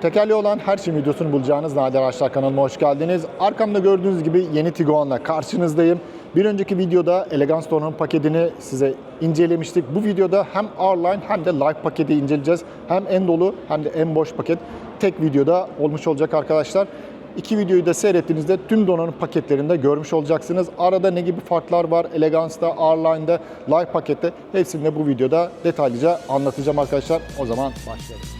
Tekerli olan her şeyin videosunu bulacağınız Nadir Araçlar kanalıma hoş geldiniz. Arkamda gördüğünüz gibi yeni Tiguan'la karşınızdayım. Bir önceki videoda Elegance donanım paketini size incelemiştik. Bu videoda hem R-Line hem de Life paketi inceleyeceğiz. Hem en dolu hem de en boş paket tek videoda olmuş olacak arkadaşlar. İki videoyu da seyrettiğinizde tüm donanım paketlerinde görmüş olacaksınız. Arada ne gibi farklar var Elegance'da, R-Line'da, Life pakette hepsini de bu videoda detaylıca anlatacağım arkadaşlar. O zaman başlayalım.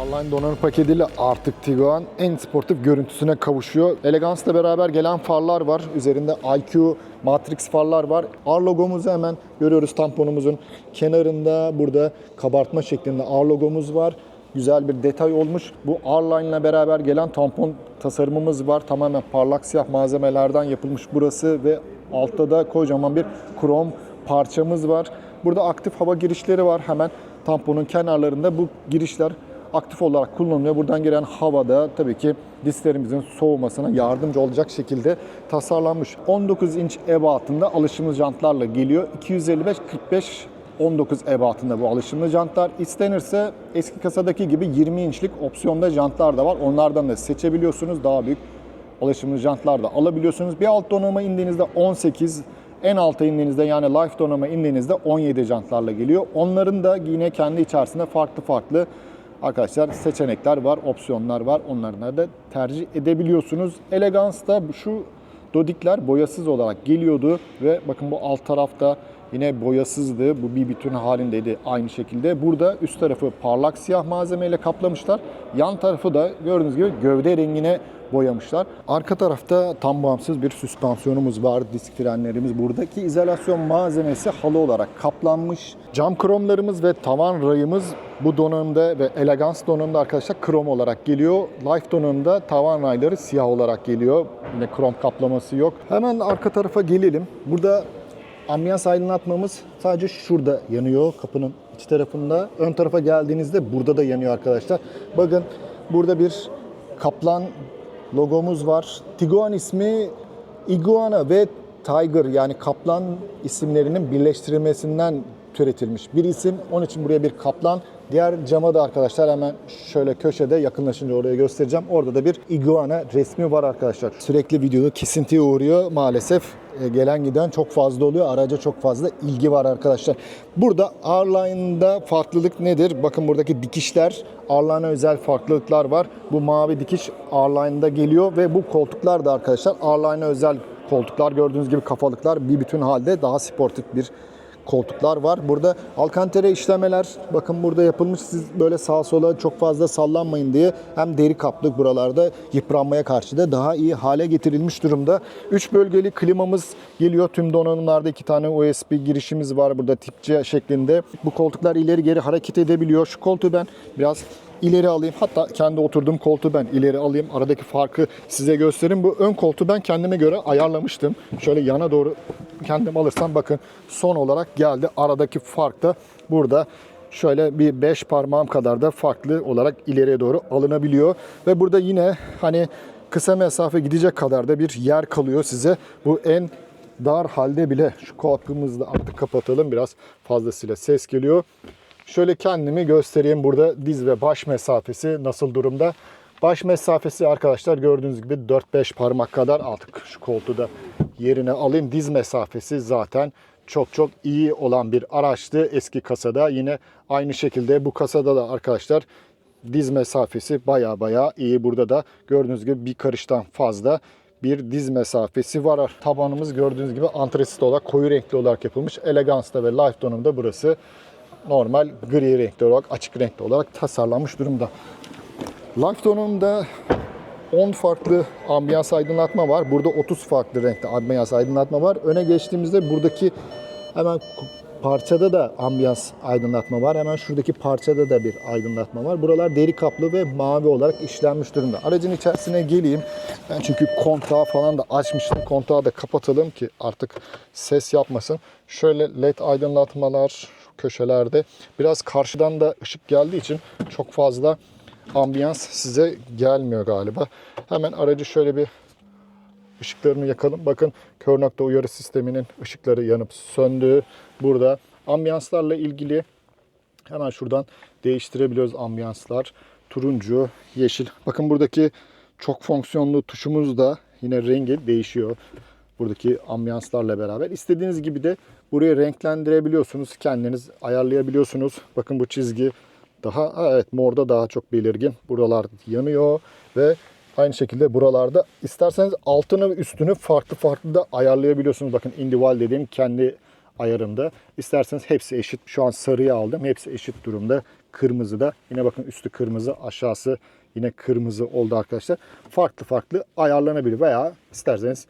Arline donanım paketiyle artık Tiguan en sportif görüntüsüne kavuşuyor. Elegance'la beraber gelen farlar var. Üzerinde IQ Matrix farlar var. R logomuzu hemen görüyoruz tamponumuzun kenarında. Burada kabartma şeklinde R logomuz var. Güzel bir detay olmuş. Bu R-Line ile beraber gelen tampon tasarımımız var. Tamamen parlak siyah malzemelerden yapılmış burası ve altta da kocaman bir krom parçamız var. Burada aktif hava girişleri var. Hemen tamponun kenarlarında bu girişler aktif olarak kullanılıyor. Buradan gelen havada tabii ki disklerimizin soğumasına yardımcı olacak şekilde tasarlanmış. 19 inç ebatında alışımlı jantlarla geliyor. 255 45 19 ebatında bu alışımlı jantlar. İstenirse eski kasadaki gibi 20 inçlik opsiyonda jantlar da var. Onlardan da seçebiliyorsunuz. Daha büyük alışımlı jantlar da alabiliyorsunuz. Bir alt donanıma indiğinizde 18, en alta indiğinizde yani life donanıma indiğinizde 17 jantlarla geliyor. Onların da yine kendi içerisinde farklı farklı arkadaşlar seçenekler var, opsiyonlar var. Onları da tercih edebiliyorsunuz. Elegance'da şu dodikler boyasız olarak geliyordu ve bakın bu alt tarafta yine boyasızdı. Bu bir bütün halindeydi aynı şekilde. Burada üst tarafı parlak siyah malzemeyle kaplamışlar. Yan tarafı da gördüğünüz gibi gövde rengine boyamışlar. Arka tarafta tam bağımsız bir süspansiyonumuz var. Disk frenlerimiz. Buradaki izolasyon malzemesi halı olarak kaplanmış. Cam kromlarımız ve tavan rayımız bu donanımda ve Elegance donanımda arkadaşlar krom olarak geliyor. Life donanımda tavan rayları siyah olarak geliyor. Yine krom kaplaması yok. Hemen arka tarafa gelelim. Burada ambiyans aydınlatmamız sadece şurada yanıyor kapının iç tarafında. Ön tarafa geldiğinizde burada da yanıyor arkadaşlar. Bakın burada bir kaplan logomuz var. Tiguan ismi Iguana ve Tiger yani kaplan isimlerinin birleştirilmesinden türetilmiş bir isim. Onun için buraya bir kaplan. Diğer cama da arkadaşlar hemen şöyle köşede yakınlaşınca oraya göstereceğim. Orada da bir iguana resmi var arkadaşlar. Sürekli videoda kesintiye uğruyor maalesef. E, Gelen giden çok fazla oluyor. Araca çok fazla ilgi var arkadaşlar. Burada R-Line'da farklılık nedir? Bakın buradaki dikişler R-Line'a özel farklılıklar var. Bu mavi dikiş R-Line'da geliyor ve bu koltuklar da arkadaşlar R-Line'a özel koltuklar. Gördüğünüz gibi kafalıklar bir bütün halde daha sportif bir koltuklar var. Burada alkantere işlemeler bakın burada yapılmış. Siz böyle sağa sola çok fazla sallanmayın diye hem deri kaplı buralarda yıpranmaya karşı da daha iyi hale getirilmiş durumda. 3 bölgeli klimamız geliyor. Tüm donanımlarda iki tane USB girişimiz var burada tip C şeklinde. Bu koltuklar ileri geri hareket edebiliyor. Şu koltuğu ben biraz ileri alayım. Hatta kendi oturduğum koltuğu ben ileri alayım. Aradaki farkı size göstereyim. Bu ön koltuğu ben kendime göre ayarlamıştım. Şöyle yana doğru kendim alırsam bakın son olarak geldi. Aradaki fark da burada şöyle bir 5 parmağım kadar da farklı olarak ileriye doğru alınabiliyor. Ve burada yine hani kısa mesafe gidecek kadar da bir yer kalıyor size. Bu en dar halde bile şu koltuğumuzu da artık kapatalım. Biraz fazlasıyla ses geliyor. Şöyle kendimi göstereyim burada diz ve baş mesafesi nasıl durumda. Baş mesafesi arkadaşlar gördüğünüz gibi 4-5 parmak kadar artık şu koltuğu da yerine alayım. Diz mesafesi zaten çok çok iyi olan bir araçtı eski kasada. Yine aynı şekilde bu kasada da arkadaşlar diz mesafesi baya baya iyi. Burada da gördüğünüz gibi bir karıştan fazla bir diz mesafesi var. Tabanımız gördüğünüz gibi antresit olarak koyu renkli olarak yapılmış. Elegance'da ve Life donanımda burası normal gri renkli olarak, açık renkli olarak tasarlanmış durumda. Life donanımda 10 farklı ambiyans aydınlatma var. Burada 30 farklı renkte ambiyans aydınlatma var. Öne geçtiğimizde buradaki hemen parçada da ambiyans aydınlatma var. Hemen şuradaki parçada da bir aydınlatma var. Buralar deri kaplı ve mavi olarak işlenmiş durumda. Aracın içerisine geleyim. Ben çünkü kontağı falan da açmıştım. Kontağı da kapatalım ki artık ses yapmasın. Şöyle led aydınlatmalar köşelerde. Biraz karşıdan da ışık geldiği için çok fazla ambiyans size gelmiyor galiba. Hemen aracı şöyle bir ışıklarını yakalım. Bakın kör nokta uyarı sisteminin ışıkları yanıp söndü. Burada ambiyanslarla ilgili hemen şuradan değiştirebiliyoruz ambiyanslar. Turuncu, yeşil. Bakın buradaki çok fonksiyonlu tuşumuz da yine rengi değişiyor. Buradaki ambiyanslarla beraber. İstediğiniz gibi de burayı renklendirebiliyorsunuz. Kendiniz ayarlayabiliyorsunuz. Bakın bu çizgi daha ha, evet morda daha çok belirgin. Buralar yanıyor ve aynı şekilde buralarda isterseniz altını üstünü farklı farklı da ayarlayabiliyorsunuz. Bakın individual dediğim kendi ayarında. İsterseniz hepsi eşit. Şu an sarıyı aldım. Hepsi eşit durumda. Kırmızı da. Yine bakın üstü kırmızı, aşağısı yine kırmızı oldu arkadaşlar. Farklı farklı ayarlanabilir veya isterseniz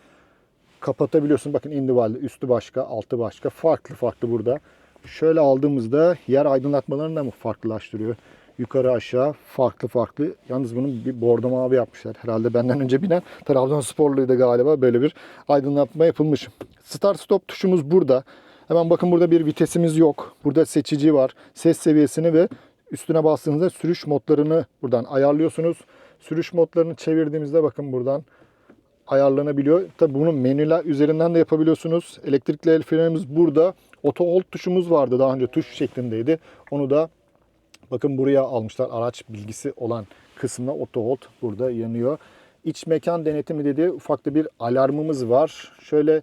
kapatabiliyorsun. Bakın individual üstü başka, altı başka. Farklı farklı burada. Şöyle aldığımızda yer aydınlatmalarını da mı farklılaştırıyor? Yukarı aşağı farklı farklı. Yalnız bunun bir bordo mavi yapmışlar. Herhalde benden önce binen Trabzonsporluydu galiba. Böyle bir aydınlatma yapılmış. Start stop tuşumuz burada. Hemen bakın burada bir vitesimiz yok. Burada seçici var. Ses seviyesini ve üstüne bastığınızda sürüş modlarını buradan ayarlıyorsunuz. Sürüş modlarını çevirdiğimizde bakın buradan ayarlanabiliyor. Tabi bunu menüler üzerinden de yapabiliyorsunuz. Elektrikli el frenimiz burada. Auto hold tuşumuz vardı daha önce tuş şeklindeydi. Onu da bakın buraya almışlar. Araç bilgisi olan kısmına auto hold burada yanıyor. İç mekan denetimi dediği ufakta bir alarmımız var. Şöyle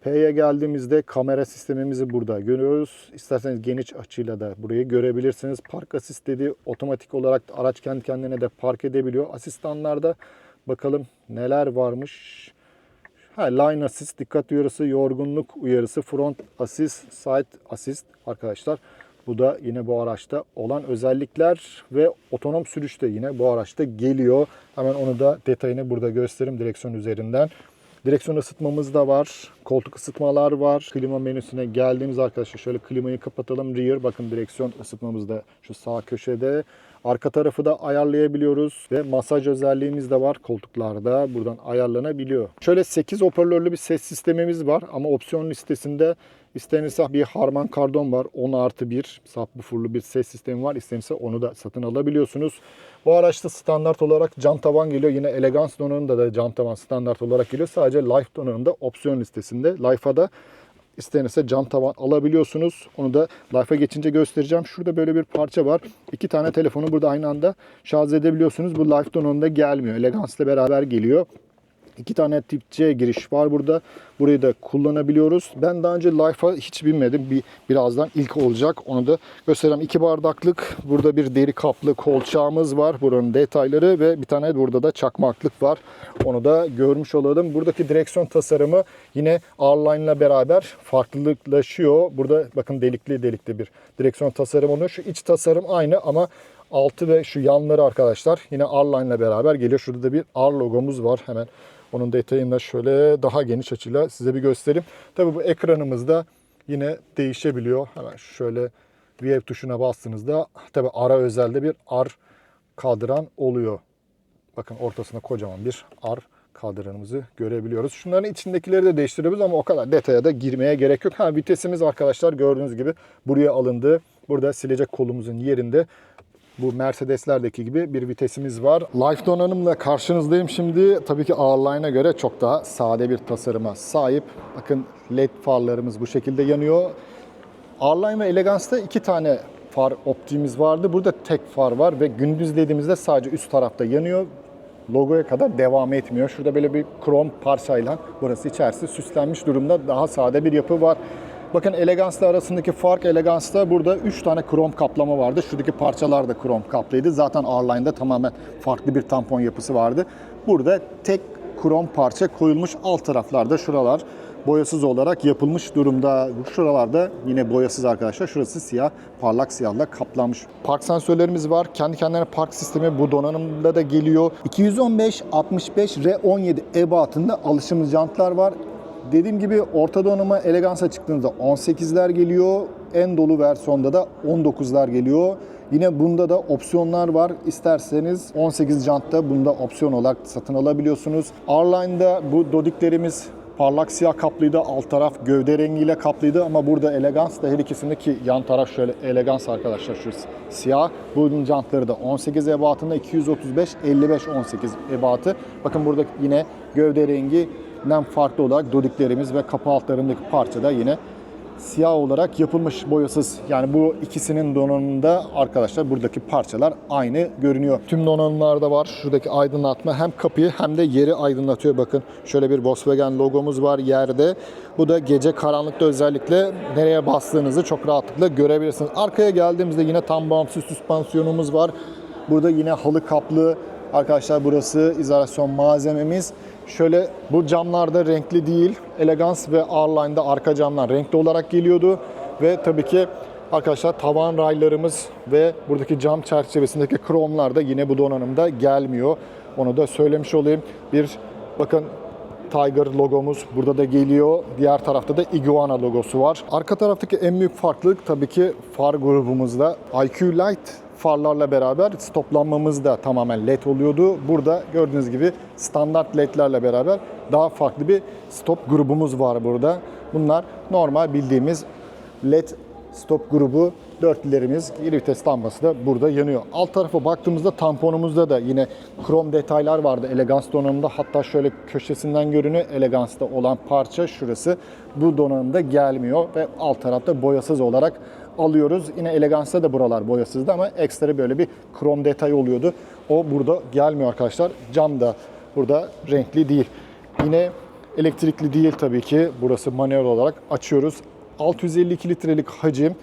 P'ye geldiğimizde kamera sistemimizi burada görüyoruz. İsterseniz geniş açıyla da burayı görebilirsiniz. Park asist dediği otomatik olarak araç kendi kendine de park edebiliyor. Asistanlarda bakalım neler varmış. Ha, line assist, dikkat uyarısı, yorgunluk uyarısı, front assist, side assist arkadaşlar. Bu da yine bu araçta olan özellikler ve otonom sürüşte yine bu araçta geliyor. Hemen onu da detayını burada göstereyim direksiyon üzerinden. Direksiyon ısıtmamız da var. Koltuk ısıtmalar var. Klima menüsüne geldiğimiz arkadaşlar şöyle klimayı kapatalım. Rear bakın direksiyon ısıtmamız da şu sağ köşede. Arka tarafı da ayarlayabiliyoruz ve masaj özelliğimiz de var koltuklarda. Buradan ayarlanabiliyor. Şöyle 8 hoparlörlü bir ses sistemimiz var ama opsiyon listesinde istenirse bir Harman Kardon var. 10 artı 1 subwoofer'lı bir ses sistemi var. İstenirse onu da satın alabiliyorsunuz. Bu araçta standart olarak cam tavan geliyor. Yine Elegance donanımda da cam tavan standart olarak geliyor. Sadece Life donanımda opsiyon listesinde. Life'a da istenirse cam tavan alabiliyorsunuz. Onu da Life'a geçince göstereceğim. Şurada böyle bir parça var. İki tane telefonu burada aynı anda şarj edebiliyorsunuz. Bu Life donanımda gelmiyor. Elegance ile beraber geliyor. İki tane tip C giriş var burada. Burayı da kullanabiliyoruz. Ben daha önce Life'a hiç binmedim. Bir, birazdan ilk olacak. Onu da göstereyim. İki bardaklık. Burada bir deri kaplı kolçağımız var. Buranın detayları ve bir tane burada da çakmaklık var. Onu da görmüş olalım. Buradaki direksiyon tasarımı yine R-Line ile beraber farklılıklaşıyor. Burada bakın delikli delikli bir direksiyon tasarımı oluyor. Şu iç tasarım aynı ama altı ve şu yanları arkadaşlar yine R-Line ile beraber geliyor. Şurada da bir R logomuz var. Hemen onun detayını da şöyle daha geniş açıyla size bir göstereyim. Tabii bu ekranımızda yine değişebiliyor. Hemen şöyle View tuşuna bastığınızda tabii ara özelde bir R kadran oluyor. Bakın ortasında kocaman bir R kadranımızı görebiliyoruz. Şunların içindekileri de değiştiriyoruz ama o kadar detaya da girmeye gerek yok. Ha vitesimiz arkadaşlar gördüğünüz gibi buraya alındı. Burada silecek kolumuzun yerinde bu Mercedes'lerdeki gibi bir vitesimiz var. Life donanımla karşınızdayım şimdi. Tabii ki R-Line'a göre çok daha sade bir tasarıma sahip. Bakın led farlarımız bu şekilde yanıyor. R-Line ve Elegance'da iki tane far optiğimiz vardı. Burada tek far var ve gündüz dediğimizde sadece üst tarafta yanıyor. Logoya kadar devam etmiyor. Şurada böyle bir krom parçayla burası içerisi süslenmiş durumda. Daha sade bir yapı var. Bakın Elegance'la arasındaki fark Elegance'da burada 3 tane krom kaplama vardı. Şuradaki parçalar da krom kaplıydı. Zaten R-Line'da tamamen farklı bir tampon yapısı vardı. Burada tek krom parça koyulmuş alt taraflarda şuralar boyasız olarak yapılmış durumda. Şuralarda yine boyasız arkadaşlar. Şurası siyah, parlak siyahla kaplanmış. Park sensörlerimiz var. Kendi kendine park sistemi bu donanımda da geliyor. 215 65 R17 ebatında alışımız jantlar var. Dediğim gibi orta donanıma Elegance'a çıktığınızda 18'ler geliyor. En dolu versiyonda da 19'lar geliyor. Yine bunda da opsiyonlar var. İsterseniz 18 jantta bunda opsiyon olarak satın alabiliyorsunuz. R-Line'da bu dodiklerimiz parlak siyah kaplıydı. Alt taraf gövde rengiyle kaplıydı ama burada elegans da her ikisinde ki yan taraf şöyle elegans arkadaşlar şu siyah. Bunun jantları da 18 ebatında 235 55 18 ebatı. Bakın burada yine gövde renginden farklı olarak dodiklerimiz ve kapı altlarındaki parça da yine siyah olarak yapılmış boyasız. Yani bu ikisinin donanımında arkadaşlar buradaki parçalar aynı görünüyor. Tüm donanımlarda var. Şuradaki aydınlatma hem kapıyı hem de yeri aydınlatıyor. Bakın şöyle bir Volkswagen logomuz var yerde. Bu da gece karanlıkta özellikle nereye bastığınızı çok rahatlıkla görebilirsiniz. Arkaya geldiğimizde yine tam bağımsız süspansiyonumuz var. Burada yine halı kaplı Arkadaşlar burası izolasyon malzememiz. Şöyle bu camlarda renkli değil. Elegans ve R-Line'da arka camlar renkli olarak geliyordu. Ve tabii ki arkadaşlar tavan raylarımız ve buradaki cam çerçevesindeki kromlar da yine bu donanımda gelmiyor. Onu da söylemiş olayım. Bir bakın Tiger logomuz burada da geliyor. Diğer tarafta da Iguana logosu var. Arka taraftaki en büyük farklılık tabii ki far grubumuzda. IQ Light farlarla beraber stoplanmamız da tamamen led oluyordu. Burada gördüğünüz gibi standart ledlerle beraber daha farklı bir stop grubumuz var burada. Bunlar normal bildiğimiz led stop grubu dörtlülerimiz geri vites lambası da burada yanıyor. Alt tarafa baktığımızda tamponumuzda da yine krom detaylar vardı elegans donanımda. Hatta şöyle köşesinden görünüyor elegansta olan parça şurası. Bu donanımda gelmiyor ve alt tarafta boyasız olarak alıyoruz. Yine elegansta da buralar boyasızdı ama ekstra böyle bir krom detay oluyordu. O burada gelmiyor arkadaşlar. Cam da burada renkli değil. Yine elektrikli değil tabii ki. Burası manuel olarak açıyoruz. 652 litrelik hacim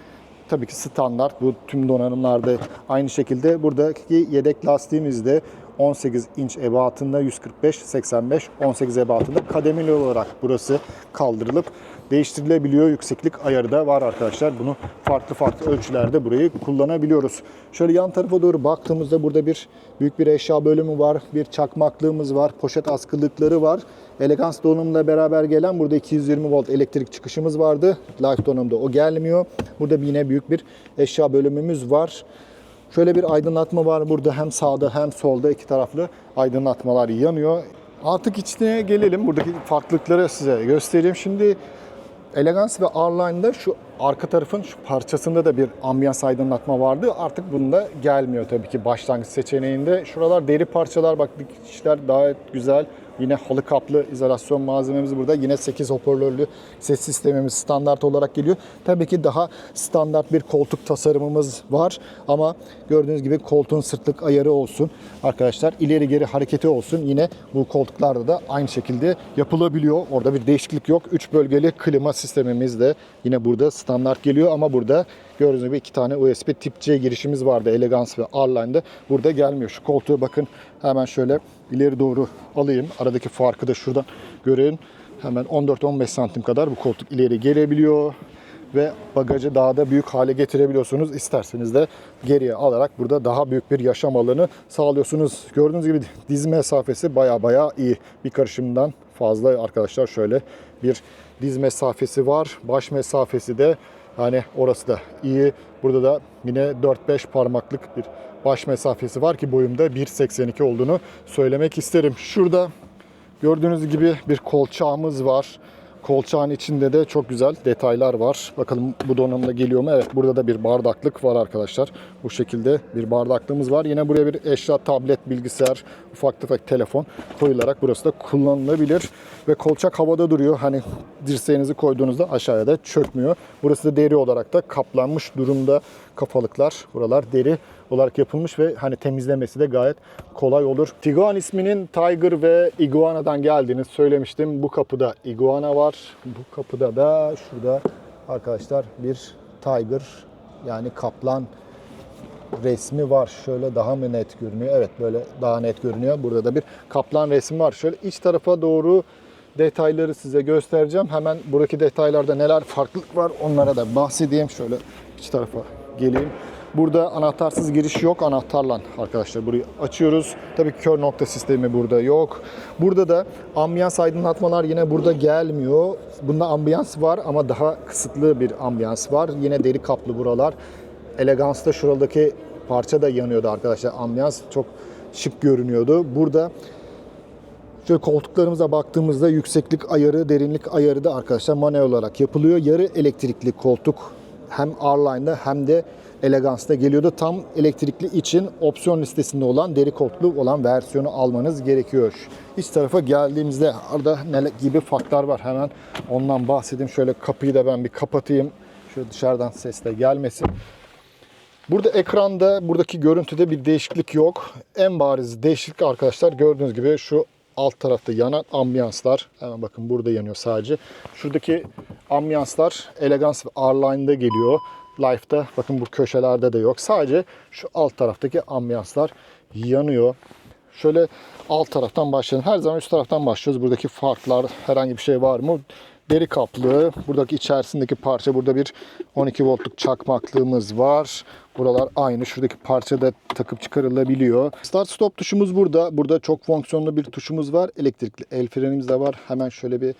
tabii ki standart. Bu tüm donanımlarda aynı şekilde. Buradaki yedek lastiğimiz de 18 inç ebatında 145 85 18 ebatında kademeli olarak burası kaldırılıp değiştirilebiliyor. Yükseklik ayarı da var arkadaşlar. Bunu farklı farklı ölçülerde burayı kullanabiliyoruz. Şöyle yan tarafa doğru baktığımızda burada bir büyük bir eşya bölümü var. Bir çakmaklığımız var. Poşet askılıkları var. Elegans donanımla beraber gelen burada 220 volt elektrik çıkışımız vardı. Life donanımda o gelmiyor. Burada yine büyük bir eşya bölümümüz var. Şöyle bir aydınlatma var burada hem sağda hem solda iki taraflı aydınlatmalar yanıyor. Artık içine gelelim. Buradaki farklılıkları size göstereyim. Şimdi Elegans ve R-Line'da şu arka tarafın şu parçasında da bir ambiyans aydınlatma vardı. Artık bunda gelmiyor tabii ki başlangıç seçeneğinde. Şuralar deri parçalar bak dikişler gayet güzel. Yine halı kaplı izolasyon malzememiz burada. Yine 8 hoparlörlü ses sistemimiz standart olarak geliyor. Tabii ki daha standart bir koltuk tasarımımız var. Ama gördüğünüz gibi koltuğun sırtlık ayarı olsun. Arkadaşlar ileri geri hareketi olsun. Yine bu koltuklarda da aynı şekilde yapılabiliyor. Orada bir değişiklik yok. 3 bölgeli klima sistemimiz de yine burada standart geliyor. Ama burada gördüğünüz gibi iki tane USB tip C girişimiz vardı. Elegans ve R-Line'da. Burada gelmiyor. Şu koltuğu bakın hemen şöyle ileri doğru alayım. Aradaki farkı da şuradan görün. Hemen 14-15 santim kadar bu koltuk ileri gelebiliyor ve bagajı daha da büyük hale getirebiliyorsunuz. İsterseniz de geriye alarak burada daha büyük bir yaşam alanı sağlıyorsunuz. Gördüğünüz gibi diz mesafesi baya baya iyi. Bir karışımdan fazla arkadaşlar şöyle bir diz mesafesi var. Baş mesafesi de hani orası da iyi. Burada da yine 4-5 parmaklık bir baş mesafesi var ki boyumda 1.82 olduğunu söylemek isterim. Şurada gördüğünüz gibi bir kolçağımız var. Kolçağın içinde de çok güzel detaylar var. Bakalım bu donanımda geliyor mu? Evet burada da bir bardaklık var arkadaşlar. Bu şekilde bir bardaklığımız var. Yine buraya bir eşya, tablet, bilgisayar, ufak tefek telefon koyularak burası da kullanılabilir. Ve kolçak havada duruyor. Hani dirseğinizi koyduğunuzda aşağıya da çökmüyor. Burası da deri olarak da kaplanmış durumda kafalıklar. Buralar deri olarak yapılmış ve hani temizlemesi de gayet kolay olur. Tiguan isminin Tiger ve Iguana'dan geldiğini söylemiştim. Bu kapıda Iguana var. Bu kapıda da şurada arkadaşlar bir Tiger yani kaplan resmi var. Şöyle daha mı net görünüyor? Evet böyle daha net görünüyor. Burada da bir kaplan resmi var. Şöyle iç tarafa doğru detayları size göstereceğim. Hemen buradaki detaylarda neler farklılık var onlara da bahsedeyim. Şöyle iç tarafa geleyim. Burada anahtarsız giriş yok. Anahtarla arkadaşlar burayı açıyoruz. Tabii kör nokta sistemi burada yok. Burada da ambiyans aydınlatmalar yine burada gelmiyor. Bunda ambiyans var ama daha kısıtlı bir ambiyans var. Yine deri kaplı buralar. Elegans'ta şuradaki parça da yanıyordu arkadaşlar. Ambiyans çok şık görünüyordu. Burada Şöyle koltuklarımıza baktığımızda yükseklik ayarı, derinlik ayarı da arkadaşlar manuel olarak yapılıyor. Yarı elektrikli koltuk hem R-Line'da hem de Elegance'da geliyordu. Tam elektrikli için opsiyon listesinde olan deri koltuklu olan versiyonu almanız gerekiyor. İç tarafa geldiğimizde arada ne gibi farklar var hemen ondan bahsedeyim. Şöyle kapıyı da ben bir kapatayım. Şöyle dışarıdan ses de gelmesin. Burada ekranda buradaki görüntüde bir değişiklik yok. En bariz değişiklik arkadaşlar gördüğünüz gibi şu alt tarafta yanan ambiyanslar. Hemen bakın burada yanıyor sadece. Şuradaki ambiyanslar Elegance ve R-Line'da geliyor. Life'da bakın bu köşelerde de yok. Sadece şu alt taraftaki ambiyanslar yanıyor. Şöyle alt taraftan başlayalım. Her zaman üst taraftan başlıyoruz. Buradaki farklar herhangi bir şey var mı? Deri kaplı. Buradaki içerisindeki parça burada bir 12 voltluk çakmaklığımız var. Buralar aynı. Şuradaki parça da takıp çıkarılabiliyor. Start stop tuşumuz burada. Burada çok fonksiyonlu bir tuşumuz var. Elektrikli el frenimiz de var. Hemen şöyle bir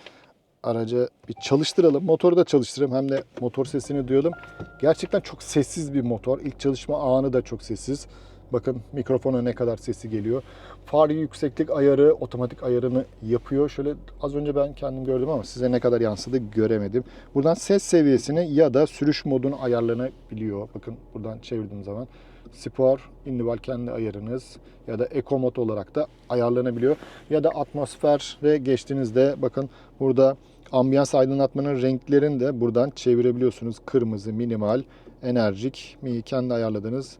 aracı bir çalıştıralım. Motoru da çalıştıralım. Hem de motor sesini duyalım. Gerçekten çok sessiz bir motor. İlk çalışma anı da çok sessiz. Bakın mikrofona ne kadar sesi geliyor. Far yükseklik ayarı, otomatik ayarını yapıyor. Şöyle az önce ben kendim gördüm ama size ne kadar yansıdı göremedim. Buradan ses seviyesini ya da sürüş modunu ayarlanabiliyor. Bakın buradan çevirdiğim zaman. Spor, indival kendi ayarınız ya da Eco mod olarak da ayarlanabiliyor. Ya da atmosfere geçtiğinizde bakın burada ambiyans aydınlatmanın renklerini de buradan çevirebiliyorsunuz. Kırmızı, minimal, enerjik, kendi ayarladığınız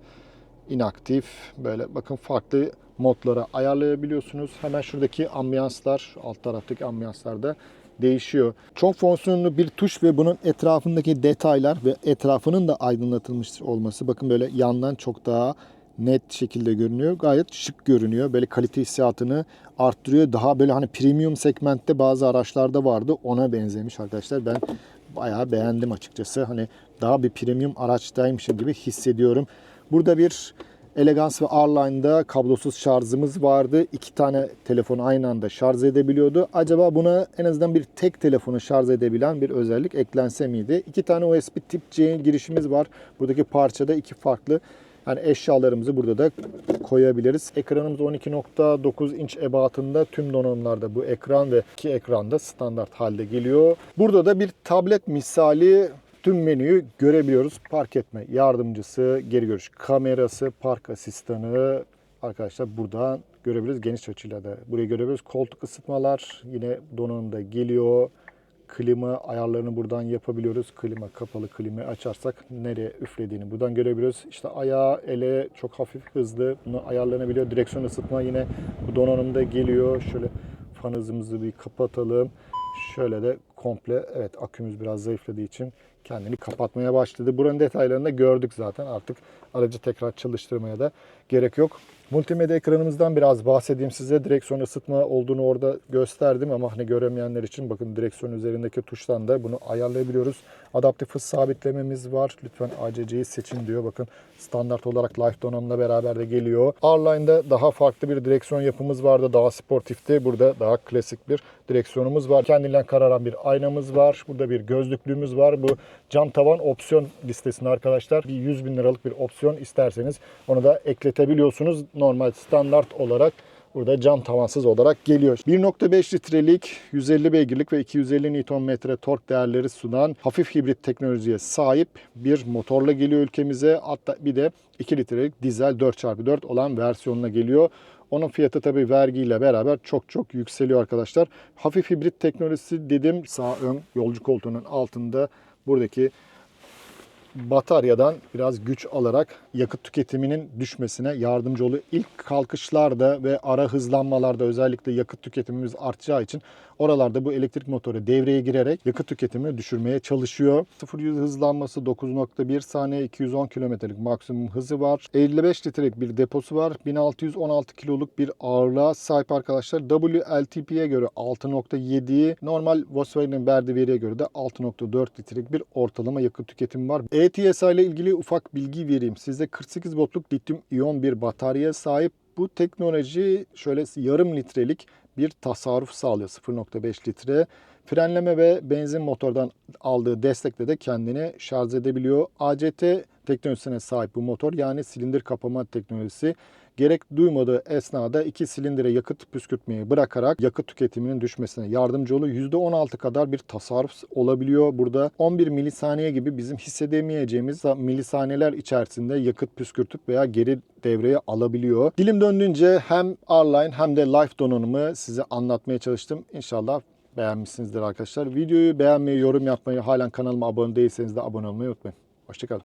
inaktif böyle bakın farklı modlara ayarlayabiliyorsunuz. Hemen şuradaki ambiyanslar, alt taraftaki ambiyanslarda değişiyor. Çok fonksiyonlu bir tuş ve bunun etrafındaki detaylar ve etrafının da aydınlatılmış olması. Bakın böyle yandan çok daha net şekilde görünüyor. Gayet şık görünüyor. Böyle kalite hissiyatını arttırıyor. Daha böyle hani premium segmentte bazı araçlarda vardı. Ona benzemiş arkadaşlar. Ben bayağı beğendim açıkçası. Hani daha bir premium araçtaymışım gibi hissediyorum. Burada bir Elegance ve R-Line'da kablosuz şarjımız vardı. İki tane telefonu aynı anda şarj edebiliyordu. Acaba buna en azından bir tek telefonu şarj edebilen bir özellik eklense miydi? İki tane USB tip C girişimiz var. Buradaki parçada iki farklı yani eşyalarımızı burada da koyabiliriz. Ekranımız 12.9 inç ebatında tüm donanımlarda bu ekran ve iki ekranda standart halde geliyor. Burada da bir tablet misali tüm menüyü görebiliyoruz. Park etme yardımcısı, geri görüş kamerası, park asistanı arkadaşlar buradan görebiliriz. Geniş açıyla da burayı görebiliyoruz. Koltuk ısıtmalar yine donanımda geliyor. Klima ayarlarını buradan yapabiliyoruz. Klima kapalı klimayı açarsak nereye üflediğini buradan görebiliyoruz. İşte ayağı, ele çok hafif hızlı bunu ayarlanabiliyor. Direksiyon ısıtma yine bu donanımda geliyor. Şöyle fan hızımızı bir kapatalım. Şöyle de komple evet akümüz biraz zayıfladığı için kendini kapatmaya başladı. Buranın detaylarını da gördük zaten. Artık aracı tekrar çalıştırmaya da gerek yok. Multimedya ekranımızdan biraz bahsedeyim size. Direksiyon ısıtma olduğunu orada gösterdim ama hani göremeyenler için bakın direksiyon üzerindeki tuştan da bunu ayarlayabiliyoruz. Adaptif hız sabitlememiz var. Lütfen ACC'yi seçin diyor. Bakın standart olarak Life donanımla beraber de geliyor. R-Line'da daha farklı bir direksiyon yapımız vardı. Daha sportifti. Burada daha klasik bir direksiyonumuz var. Kendinden kararan bir aynamız var. Burada bir gözlüklüğümüz var. Bu cam tavan opsiyon listesinde arkadaşlar. Bir 100 bin liralık bir opsiyon isterseniz onu da ekletebiliyorsunuz. Normal standart olarak burada cam tavansız olarak geliyor. 1.5 litrelik 150 beygirlik ve 250 Nm tork değerleri sunan hafif hibrit teknolojiye sahip bir motorla geliyor ülkemize. Hatta bir de 2 litrelik dizel 4x4 olan versiyonuna geliyor. Onun fiyatı tabii vergiyle beraber çok çok yükseliyor arkadaşlar. Hafif hibrit teknolojisi dedim sağ ön yolcu koltuğunun altında buradaki bataryadan biraz güç alarak yakıt tüketiminin düşmesine yardımcı oluyor. İlk kalkışlarda ve ara hızlanmalarda özellikle yakıt tüketimimiz artacağı için oralarda bu elektrik motoru devreye girerek yakıt tüketimini düşürmeye çalışıyor. 0-100 hızlanması 9.1 saniye 210 kilometrelik maksimum hızı var. 55 litrelik bir deposu var. 1616 kiloluk bir ağırlığa sahip arkadaşlar. WLTP'ye göre 6.7 normal Volkswagen'in verdiği veriye göre de 6.4 litrelik bir ortalama yakıt tüketimi var. ETSI ile ilgili ufak bilgi vereyim. Size 48 voltluk lityum iyon bir bataryaya sahip. Bu teknoloji şöyle yarım litrelik bir tasarruf sağlıyor 0.5 litre. Frenleme ve benzin motordan aldığı destekle de kendini şarj edebiliyor. ACT teknolojisine sahip bu motor yani silindir kapama teknolojisi gerek duymadığı esnada iki silindire yakıt püskürtmeyi bırakarak yakıt tüketiminin düşmesine yardımcı oluyor. %16 kadar bir tasarruf olabiliyor. Burada 11 milisaniye gibi bizim hissedemeyeceğimiz milisaniyeler içerisinde yakıt püskürtüp veya geri devreye alabiliyor. Dilim döndüğünce hem R-Line hem de Life donanımı size anlatmaya çalıştım. İnşallah beğenmişsinizdir arkadaşlar. Videoyu beğenmeyi, yorum yapmayı, halen kanalıma abone değilseniz de abone olmayı unutmayın. Hoşçakalın.